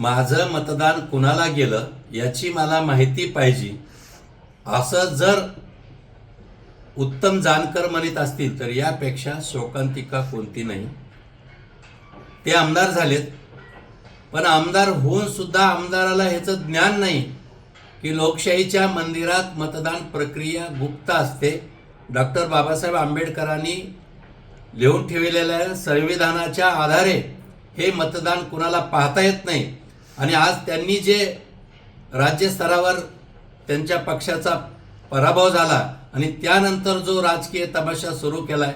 माझं मतदान कुणाला गेलं याची मला माहिती पाहिजे. असं जर उत्तम जानकर म्हणत असतील तर यापेक्षा शोकांतिका कोणती नाही. ते आमदार झालेत. पण आमदार होऊन सुद्धा आमदाराला ह्याचं ज्ञान नाही की लोकशाहीच्या मंदिरात मतदान प्रक्रिया गुप्त असते. डॉक्टर बाबासाहेब आंबेडकरांनी लिहून ठेवलेल्या संविधानाच्या आधारे हे मतदान कुणाला पाहता येत नाही. आणि आज त्यांनी जे राज्यस्तरावर त्यांच्या पक्षाचा पराभव झाला आणि त्यानंतर जो राजकीय तमाशा सुरू केला आहे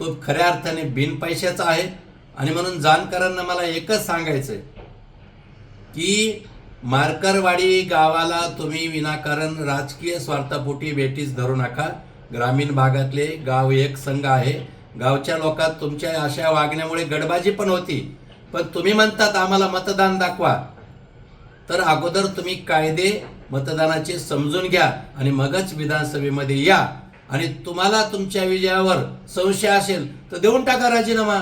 तो खऱ्या अर्थाने बिनपैशाचा आहे. आणि म्हणून जानकरांना मला एकच सांगायचं आहे की मारकरवाडी गावाला तुम्ही विनाकारण राजकीय स्वार्थापोटी भेटीस धरू नका. ग्रामीण भागातले गाव एक संघ आहे. गावच्या लोकात तुमच्या अशा वागण्यामुळे गडबाजी पण होती. पण तुम्ही म्हणतात आम्हाला मतदान दाखवा. तर अगोदर तुम्ही कायदे मतदानाचे समजून घ्या आणि मगच विधानसभेमध्ये या. आणि तुम्हाला तुमच्या विजयावर संशय असेल तर देऊन टाका राजीनामा.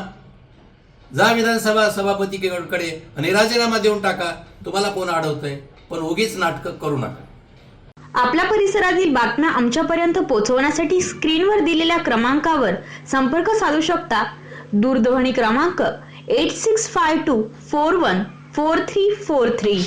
जा विधानसभा सभापतीकडे आणि राजीनामा देऊन टाका. तुम्हाला कोण अडवतंय? पण उगीच नाटकं करू नका. आपल्या परिसरातील बातम्या आमच्यापर्यंत पोहोचवण्यासाठी स्क्रीनवर दिलेल्या क्रमांकावर संपर्क साधू शकता. दूरध्वनी क्रमांक eight six five two four one four three four three